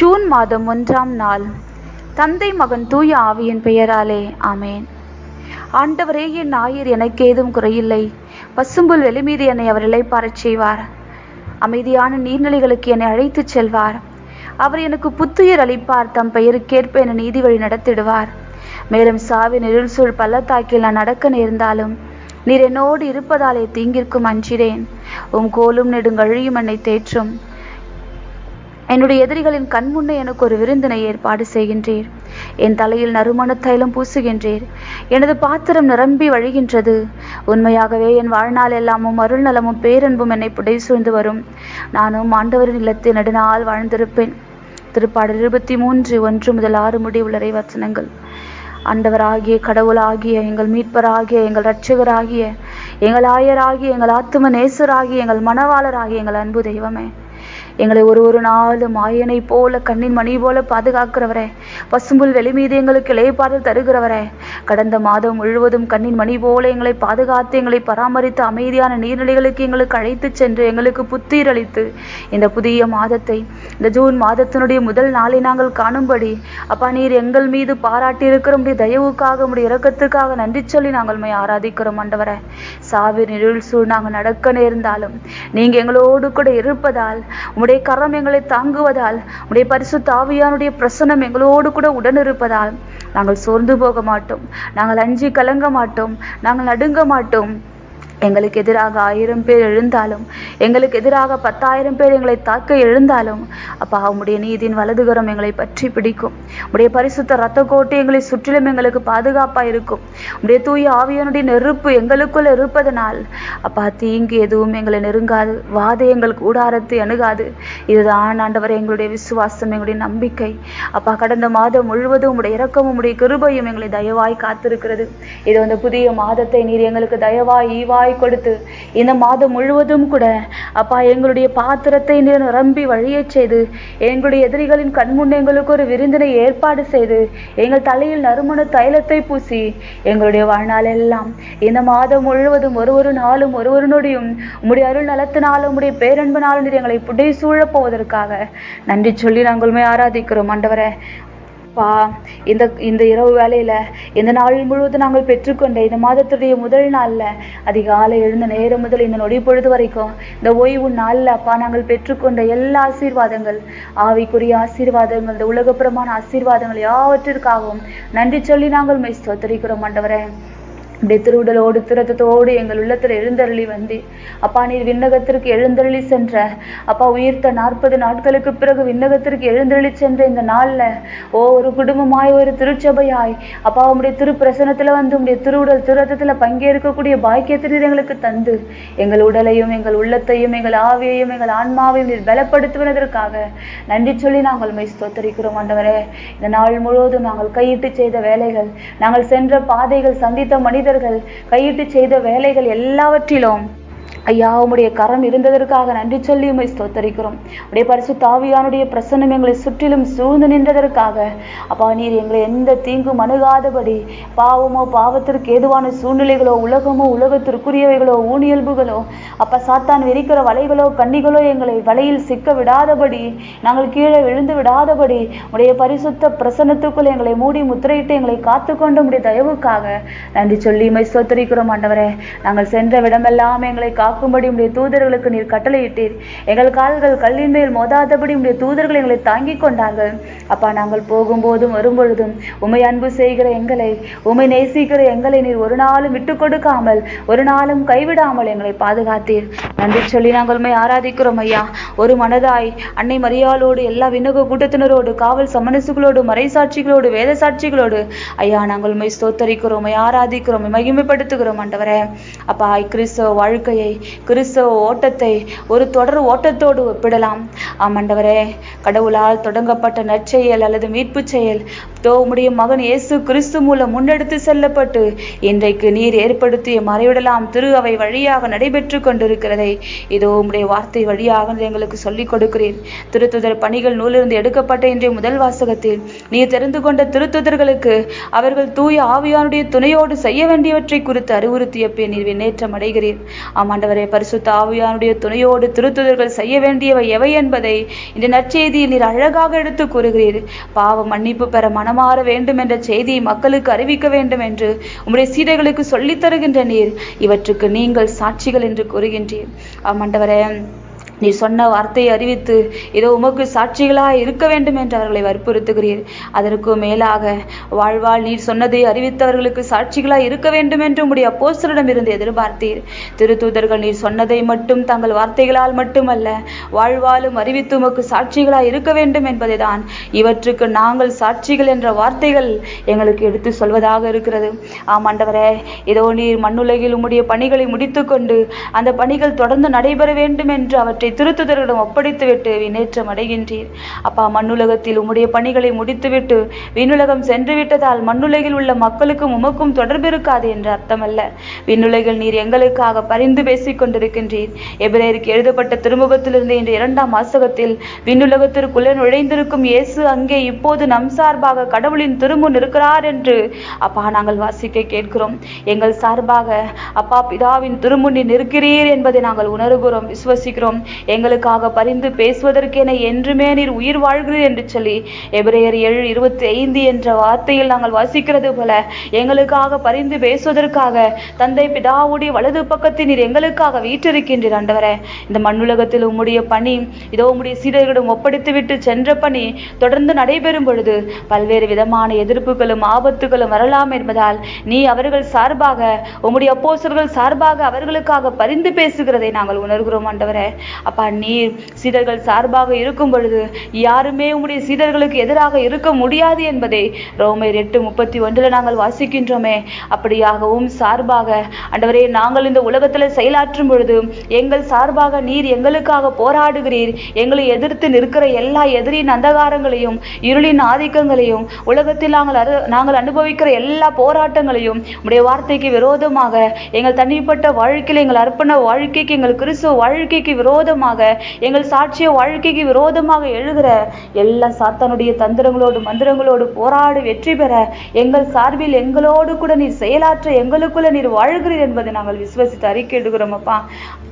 June மாதம் ஒன்றாம் நாள். தந்தை மகன் தூய ஆவியின் பெயராலே ஆமேன். ஆண்டவரே என் ஞாயிறு எனக்கு ஏதும் குறையில்லை. பசும்புல் வெளிமீது என்னை அவர் இளைப்பாறச் செய்வார். அமைதியான நீர்நிலைகளுக்கு என்னை அழைத்துச் செல்வார். அவர் எனக்கு புத்துயிர் அளிப்பார். தம் பெயருக்கேற்ப என்னை நீதி வழி நடத்திடுவார். மேலும் சாவி நெருள் சூழ் பள்ளத்தாக்கில் நான் நடக்க நேர்ந்தாலும் நீர் என்னோடு இருப்பதாலே தீங்கிற்கும் அஞ்சிறேன் உம் கோலும் நெடுங்கழியும் என்னை தேற்றும். என்னுடைய எதிரிகளின் கண் முன்னே எனக்கு ஒரு விருந்தினை ஏற்பாடு செய்கின்றீர். என் தலையில் நறுமண தைலம் பூசுகின்றீர். எனது பாத்திரம் நிரம்பி வழிகின்றது. உண்மையாகவே என் வாழ்நாள் எல்லாமும் அருள் நலமும் பேரன்பும் என்னை புடை சூழ்ந்து வரும். நானும் ஆண்டவரின் இல்லத்தில் நெடுநாள் வாழ்ந்திருப்பேன். திருப்பாடல் இருபத்தி மூன்று ஒன்று முதல் ஆறு முடிவுள்ளரை வசனங்கள். ஆண்டவராகிய கடவுளாகிய எங்கள் மீட்பராகிய எங்கள் இரட்சகராகிய எங்கள் ஆயராகிய எங்கள் ஆத்தும நேசராகிய எங்கள் மணவாளராகிய எங்கள் அன்பு தெய்வமே. எங்களை ஒரு ஒரு நாளும் ஆயனை போல கண்ணின் மணி போல பாதுகாக்கிறவரே. பசும்புல் வெளி மீது எங்களுக்கு இளைப்பாறுதல் தருகிறவரே. கடந்த மாதம் முழுவதும் கண்ணின் மணி போல எங்களை பாதுகாத்து எங்களை பராமரித்து அமைதியான நீர்நிலைகளுக்கு எங்களுக்கு அழைத்து சென்று எங்களுக்கு புத்துயிர் அளித்து. இந்த புதிய மாதத்தை இந்த ஜூன் மாதத்தினுடைய முதல் நாளை நாங்கள் காணும்படி அப்பா நீர் எங்கள் மீது பாராட்டி இருக்கிற உடைய தயவுக்காக உடைய இரக்கத்துக்காக நன்றி சொல்லி நாங்கள் மை ஆராதிக்கிறோம் ஆண்டவரே. சாவி நிழல் சூழ் நாங்கள் நடக்க நேர்ந்தாலும் நீங்க எங்களோடு கூட இருப்பதால் உடைய கரம் எங்களை தாங்குவதால் உடைய பரிசு தாவியானுடைய பிரசனம் எங்களோடு கூட உடனிருப்பதால் நாங்கள் சோர்ந்து போக மாட்டோம். நாங்கள் அஞ்சி கலங்க மாட்டோம். நாங்கள் நடுங்க மாட்டோம். எங்களுக்கு எதிராக ஆயிரம் பேர் எழுந்தாலும் எங்களுக்கு எதிராக பத்தாயிரம் பேர் எங்களை தாக்க எழுந்தாலும் அப்பா உம்முடைய நீதியின் வலதுகரம் எங்களை பற்றி பிடிக்கும். உடைய பரிசுத்த ரத்த கோட்டை எங்களை சுற்றிலும் எங்களுக்கு பாதுகாப்பா இருக்கும். உடைய தூய ஆவியனுடைய நெருப்பு எங்களுக்குள் இருப்பதனால் அப்பா தீங்கு எதுவும் எங்களை நெருங்காது. வாதை எங்கள் கூடாரத்தை அணுகாது. இதுதான் ஆண்டவர் எங்களுடைய விசுவாசம் எங்களுடைய நம்பிக்கை. அப்பா கடந்த மாதம் முழுவதும் உடைய இறக்கமும் உடைய கிருபையும் எங்களை தயவாய் காத்திருக்கிறது. இது அந்த புதிய மாதத்தை நீர் எங்களுக்கு தயவாய் ஈவாய் கொடுத்து இந்த மாதம் முழுவதும் கூட அப்பா எங்களுடைய பாத்திரத்தை நீர் நிரம்பி வழியச் செய்து எங்களுடைய எதிரிகளின் கண்முன் எங்களுக்கு ஒரு விருந்தினை ஏற்பாடு செய்து எங்கள் தலையில் நறுமண தைலத்தை பூசி எங்களுடைய வாழ்நாள் எல்லாம் இந்த மாதம் முழுவதும் ஒரு ஒரு நாளும் ஒரு ஒரு நொடியும் உம்முடைய அருள் நலத்தினாலும் உம்முடைய பேரன்பு நாளும் எங்களை புடை சூழப் போவதற்காக நன்றி சொல்லி நாங்களுமே ஆராதிக்கிறோம். ஆண்டவரை பா இந்த இந்த இரவு வேலையில இந்த நாள் முழுவதும் நாங்கள் பெற்றுக்கொண்ட இந்த மாதத்துடைய முதல் நாள்ல அதிகாலை எழுந்த நேரம் முதல் இந்த நொடி பொழுது வரைக்கும் இந்த ஓய்வு நாள்ல அப்பா நாங்கள் பெற்றுக்கொண்ட எல்லா ஆசீர்வாதங்கள் ஆவிக்குரிய ஆசீர்வாதங்கள் இந்த உலகப்புறமான ஆசீர்வாதங்கள் யாவற்றிற்காகவும் நன்றி சொல்லி நாங்கள் மெய் ஸ்தோத்தரிக்கிறோம் ஆண்டவரே. இப்படி திருவுடலோடு திரத்தத்தோடு எங்கள் உள்ளத்தில் எழுந்தருளி வந்து அப்பா நீர் விண்ணகத்திற்கு எழுந்தருளி சென்ற. அப்பா உயிர்த்த நாற்பது நாட்களுக்கு பிறகு விண்ணகத்திற்கு எழுந்தருளி சென்ற இந்த நாளில் ஓ ஒரு குடும்பமாய் ஒரு திருச்சபையாய். அப்பா உம்முடைய திருப்பிரசனத்தில் வந்து உம்முடைய திருவுடல் திருத்தத்தில் பங்கேற்கக்கூடிய பாக்கியத்தை நீர் எங்களுக்கு தந்து. எங்கள் உடலையும் எங்கள் உள்ளத்தையும் எங்கள் ஆவியையும் எங்கள் ஆன்மாவையும் நீர் பலப்படுத்துவதற்காக நன்றி சொல்லி நாங்கள் மெய் ஸ்தோத்தரிக்கிறோம் ஆண்டவரே. இந்த நாள் முழுவதும் நாங்கள் கையிட்டு செய்த வேலைகள் நாங்கள் சென்ற பாதைகள் சந்தித்த மனிதர்கள் கையிட்டு செய்த வேலைகள் எல்லாவற்றிலும் ஐயா உம்முடைய கரம் இருந்ததற்காக நன்றி சொல்லி உமை ஸ்தோத்தரிக்கிறோம். உடைய பரிசு தாவியானுடைய பிரசன்னம் எங்களை சுற்றிலும் சூழ்ந்து நின்றதற்காக. அப்பா நீர் எங்களை எந்த தீங்கும் அணுகாதபடி பாவமோ பாவத்திற்கு ஏதுவான சூழ்நிலைகளோ உலகமோ உலகத்திற்குரியவைகளோ ஊனியல்புகளோ அப்பா சாத்தான் விரிக்கிற வலைகளோ கண்ணிகளோ எங்களை வலையில் சிக்க விடாதபடி நாங்கள் கீழே விழுந்து விடாதபடி உடைய பரிசுத்த பிரசன்னத்துக்குள் எங்களை மூடி முத்திரையிட்டு எங்களை காத்துக்கொண்டு உடைய தயவுக்காக நன்றி சொல்லி உம்மை ஸ்தோத்தரிக்கிறோம் ஆண்டவரே. நாங்கள் சென்ற விடமெல்லாம் எங்களை கா காக்கும்படி உடைய தூதர்களுக்கு நீர் கட்டளையிட்டீர். எங்கள் கால்கள் கல்லின் மேல் மோதாதபடி உடைய தூதர்கள் எங்களை தாங்கிக் கொண்டார்கள். அப்பா நாங்கள் போகும்போதும் வரும்பொழுதும் உமை அன்பு செய்கிற எங்களை உமை நேசிக்கிற எங்களை நீர் ஒரு நாளும் விட்டு கொடுக்காமல் ஒரு நாளும் கைவிடாமல் எங்களை பாதுகாத்தீர். நன்றி சொல்லி நாங்கள் உண்மை ஆராதிக்கிறோம் ஐயா. ஒரு மனதாய் அன்னை மரியாளோடு எல்லா விண்ணக கூட்டத்தினரோடு காவல் சமணசுகளோடு மறைசாட்சிகளோடு வேத சாட்சிகளோடு ஐயா நாங்கள் உண்மை ஸ்தோத்தரிக்கிறோம் ஆராதிக்கிறோம் மகிமைப்படுத்துகிறோம் ஆண்டவரே. அப்பா கிறிஸ்தவ வாழ்க்கையை கிறிஸ்தவ ஓட்டத்தை ஒரு தொடர் ஓட்டத்தோடு ஒப்பிடலாம். ஆமாண்டவரே கடவுளால் தொடங்கப்பட்ட நற்செயல் அல்லது மீட்புச் செயல் தோ மகன் இயேசு கிறிஸ்து மூலம் முன்னெடுத்து செல்லப்பட்டு இன்றைக்கு நீர் ஏற்படுத்திய மறைவிடலாம் திரு அவை வழியாக நடைபெற்று கொண்டிருக்கிறதை இதோ உம்முடைய வார்த்தை வழியாக எங்களுக்கு சொல்லிக் கொடுக்கிறேன். திருத்துதர் பணிகள் நூலிருந்து எடுக்கப்பட்ட இன்றைய முதல் வாசகத்தில் நீர் தெரிந்து கொண்ட திருத்துதர்களுக்கு அவர்கள் தூய ஆவியானுடைய துணையோடு செய்ய வேண்டியவற்றை குறித்து அறிவுறுத்திய பின் நீர் விண்ணேற்றம் அடைகிறீர். ஆமாண்டவரே ஆண்டவரே பரிசுத்த ஆவியானுடைய துணையோடு திருத்துதர்கள் செய்ய வேண்டியவை எவை என்பதை இந்த நற்செய்தியில் நீர் அழகாக எடுத்து கூறுகிறீர். பாவ மன்னிப்பு பெற மனமாற வேண்டும் என்ற செய்தியை மக்களுக்கு அறிவிக்க வேண்டும் என்று உம்முடைய சீடர்களுக்கு சொல்லித் தருகின்ற நீர். இவற்றுக்கு நீங்கள் சாட்சிகள் என்று கூறுகின்றீர். ஆமாண்டவரே நீ சொன்ன வார்த்தையை அறிவித்து இதோ உமக்கு சாட்சிகளாக இருக்க வேண்டும் என்று அவர்களை வற்புறுத்துகிறீர். அதற்கு மேலாக வாழ்வாள் நீர் சொன்னதை அறிவித்தவர்களுக்கு சாட்சிகளாக இருக்க வேண்டும் என்று உம்முடைய அப்போஸ்தலரிடம் இருந்து எதிர்பார்த்தீர். திருத்தூதர்கள் நீர் சொன்னதை மட்டும் தங்கள் வார்த்தைகளால் மட்டுமல்ல வாழ்வாலும் அறிவித்து உமக்கு சாட்சிகளாக இருக்க வேண்டும் என்பதைதான் இவற்றுக்கு நாங்கள் சாட்சிகள் என்ற வார்த்தைகள் எங்களுக்கு எடுத்து சொல்வதாக இருக்கிறது. ஆமாண்டவரே இதோ நீர் மண்ணுலகில் உம்முடைய பணிகளை முடித்துக்கொண்டு அந்த பணிகள் தொடர்ந்து நடைபெற வேண்டும் என்று அவற்றை திருத்துதர்களிடம் ஒப்படைத்துவிட்டு வினேற்றம் அடைகின்றீர். அப்பா மண்ணுலகத்தில் உம்முடைய பணிகளை முடித்துவிட்டு விண்ணுலகம் சென்று விட்டதால் மண்ணுலகில் உள்ள மக்களுக்கும் உமக்கும் தொடர்பு இருக்காது என்று அர்த்தமல்ல. விண்ணுலகில் நீர் எங்களுக்காக பரிந்து பேசிக் கொண்டிருக்கின்றீர் எபிரேருக்கு எழுதப்பட்ட திருமுகத்திலிருந்து இன்று இரண்டாம் வாசகத்தில் விண்ணுலகத்திற்குள்ளே நுழைந்திருக்கும் இயேசு அங்கே இப்போது நம் சார்பாக கடவுளின் திருமுன் இருக்கிறார் என்று அப்பா நாங்கள் வாசிக்க கேட்கிறோம். எங்கள் சார்பாக அப்பா பிதாவின் திருமுன்னில் இருக்கிறீர் என்பதை நாங்கள் உணர்கிறோம் விசுவசிக்கிறோம். எங்களுக்காக பரிந்து பேசுவதற்கென என்றுமே நீர் உயிர் வாழ்கிறீர் என்று சொல்லி எபிரேயர் ஏழு இருபத்தி ஐந்து என்ற வார்த்தையில் நாங்கள் வாசிக்கிறது போல எங்களுக்காக பரிந்து பேசுவதற்காக தந்தை பிதாவுடைய வலது பக்கத்தில் நீர் எங்களுக்காக வீற்றிருக்கின்றீர் ஆண்டவரே. இந்த மண்ணுலகத்தில் உம்முடைய பணி இதோ உம்முடைய சீடர்களிடம் ஒப்படைத்துவிட்டு சென்ற பணி தொடர்ந்து நடைபெறும் பொழுது பல்வேறு விதமான எதிர்ப்புகளும் ஆபத்துகளும் வரலாம் என்பதால் நீ அவர்கள் சார்பாக உம்முடைய அப்போசர்கள் சார்பாக அவர்களுக்காக பரிந்து பேசுகிறதை நாங்கள் உணர்கிறோம் ஆண்டவரே. அப்பா நீர் சீடர்கள் சார்பாக இருக்கும் பொழுது யாருமே உம்முடைய சீடர்களுக்கு எதிராக இருக்க முடியாது என்பதை ரோமர் எட்டு முப்பத்தி ஒன்றில் நாங்கள் வாசிக்கின்றோமே. அப்படியாகவும் சார்பாக அண்டவரே நாங்கள் இந்த உலகத்தில் செயலாற்றும் பொழுது எங்கள் சார்பாக நீர் எங்களுக்காக போராடுகிறீர். எங்களை எதிர்த்து நிற்கிற எல்லா எதிரின் அந்தகாரங்களையும் இருளின் ஆதிக்கங்களையும் உலகத்தில் நாங்கள் அரு நாங்கள் அனுபவிக்கிற எல்லா போராட்டங்களையும் உடைய வார்த்தைக்கு விரோதமாக எங்கள் தனிப்பட்ட வாழ்க்கையில் எங்கள் அர்ப்பண வாழ்க்கைக்கு எங்கள் கிறிஸ்துவ வாழ்க்கைக்கு விரோதமாக எங்கள் சாட்சிய வாழ்க்கைக்கு விரோதமாக எழுகிற எல்லா சாத்தானுடைய தந்திரங்களோடு மந்திரங்களோடு போராடி வெற்றி பெற எங்கள் சார்பில் எங்களோடு கூட நீர் செயலாற்ற எங்களுக்குள்ள நீர் வாழ்கிறீர் என்பதை நாங்கள் விசுவசித்து அறிக்கையிடுகிறோம் அப்பா.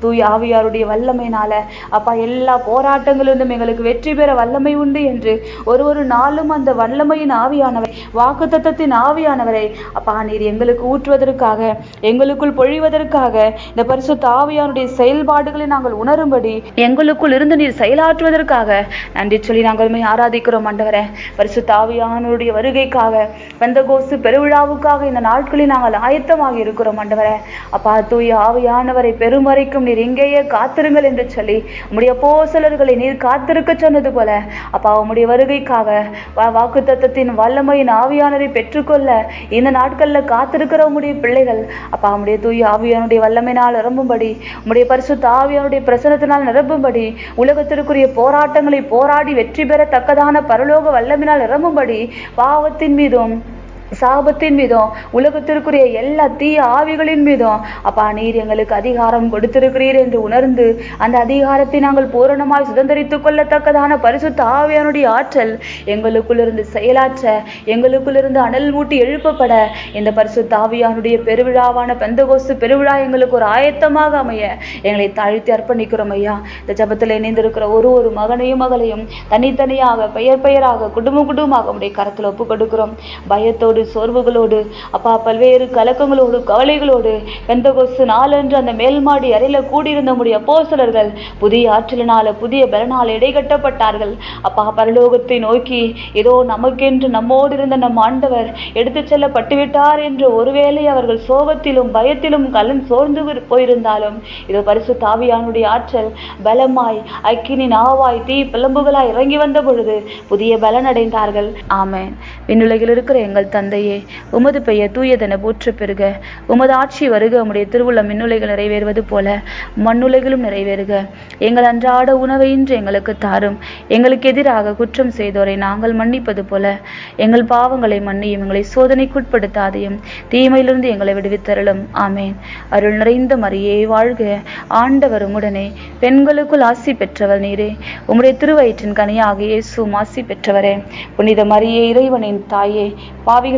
தூய் ஆவியாருடைய வல்லமையினால அப்பா எல்லா போராட்டங்களிலும் எங்களுக்கு வெற்றி பெற வல்லமை உண்டு என்று ஒரு ஒரு நாளும் அந்த வல்லமையின் ஆவியானவை வாக்குத்தத்தத்தின் ஆவியானவரை அப்பா நீர் எங்களுக்கு ஊற்றுவதற்காக எங்களுக்குள் பொழிவதற்காக இந்த பரிசு ஆவியானுடைய செயல்பாடுகளை நாங்கள் உணரும்படி எங்களுக்குள் இருந்து நீர் செயலாற்றுவதற்காக நன்றி சொல்லி நாங்கள் ஆராதிக்கிறோம் ஆண்டவரே. பரிசு ஆவியானுடைய வருகைக்காக பெந்தகோசு பெருவிழாவுக்காக இந்த நாட்களில் நாங்கள் ஆயத்தமாக இருக்கிறோம் ஆண்டவரே. அப்பா தூய் ஆவியானவரை பெருமறைக்கும் நீர் இங்கேயே காத்திருங்கள் என்று சொல்லி உம்முடைய போசலர்களை நீர் காத்திருக்க சொன்னது போல அப்பா உம்முடைய வருகைக்காக வாக்கு தத்தத்தின் வல்லமையின் ஆவியானரை பெற்றுக்கொள்ள இந்த நாட்கள்ல காத்திருக்கிற உம்முடைய பிள்ளைகள் அப்பா உம்முடைய தூய் ஆவியானுடைய வல்லமையினால் நிரம்பும்படி உம்முடைய பரிசு ஆவியானுடைய பிரசனத்தினால் நிரம்பும்படி உலகத்திற்குரிய போராட்டங்களை போராடி வெற்றி பெறத்தக்கதான பரலோக வல்லமினால் நிரம்பும்படி பாவத்தின் மீதும் சாபத்தின் மீதும் உலகத்திற்குரிய எல்லா தீய ஆவிகளின் மீதும். அப்பா நீர் எங்களுக்கு அதிகாரம் கொடுத்திருக்கிறீர் என்று உணர்ந்து அந்த அதிகாரத்தை நாங்கள் பூரணமாய் சுதந்திரித்துக் கொள்ளத்தக்கதான பரிசுத்த ஆவியானுடைய ஆற்றல் எங்களுக்குள்ளிருந்து செயலாற்ற எங்களுக்குள்ளிருந்து அனல் மூட்டி எழுப்பப்பட இந்த பரிசுத்த ஆவியானுடைய பெருவிழாவான பெந்தகோசு பெருவிழா எங்களுக்கு ஒரு ஆயத்தமாக அமைய எங்களை தாழ்த்தி அர்ப்பணிக்கிறோம் ஐயா. இந்த ஜபத்தில் இணைந்திருக்கிற ஒரு ஒரு மகனையும் மகளையும் தனித்தனியாக பெயர் பெயராக குடும்பம் குடும்பமாக உடைய கரத்தில் ஒப்பு கொடுக்கிறோம் பயத்தோடு சோர்வுகளோடு அப்பா பல்வேறு கலக்கங்களோடு கவலைகளோடு பெந்தகோசு நாளன்று அந்த மேல்மாடி அறையில கூடியிருந்த முடிய போசலர்கள் புதிய ஆற்றலினால புதிய பலனால் இடைகட்டப்பட்டார்கள். அப்பா பரலோகத்தை நோக்கி ஏதோ நமக்கென்று நம்மோடு இருந்த நம் ஆண்டவர் எடுத்துச் செல்லப்பட்டுவிட்டார் என்று ஒருவேளை அவர்கள் சோகத்திலும் பயத்திலும் கலன் சோர்ந்து போயிருந்தாலும் இதோ பரிசு தாவியானுடைய ஆற்றல் பலமாய் அக்கினி நாவாய் தீ பிளம்புகளாய் இறங்கி வந்த பொழுது புதிய பலன் அடைந்தார்கள் ஆமென். விண்ணுலகில் இருக்கிற எங்கள் தந்தையே உமது பெயர் தூயதென போற்ற பெறுக. உமது ஆட்சி வருக உம்முடைய திருவுள்ள மின்னுலைகள் நிறைவேறுவது போல மண்ணுலைகளும் நிறைவேறுக. எங்கள் அன்றாட உணவை இன்று எங்களுக்கு தாரும். எங்களுக்கு எதிராக குற்றம் செய்தோரை நாங்கள் மன்னிப்பது போல. எங்கள் பாவங்களை மன்னியும் எங்களை சோதனைக்குட்படுத்தாதையும் தீமையிலிருந்து எங்களை விடுவித்தருளும். ஆமேன். அருள் நிறைந்த மரியே வாழ்க. ஆண்டவர் உடனே பெண்களுக்குள் ஆசி பெற்றவர் நீரே. உம்முடைய திருவயிற்றின் கனியாக இயேசுவும் ஆசி பெற்றவரே. புனித மரியே இறைவனின் தாயே பாவிகள்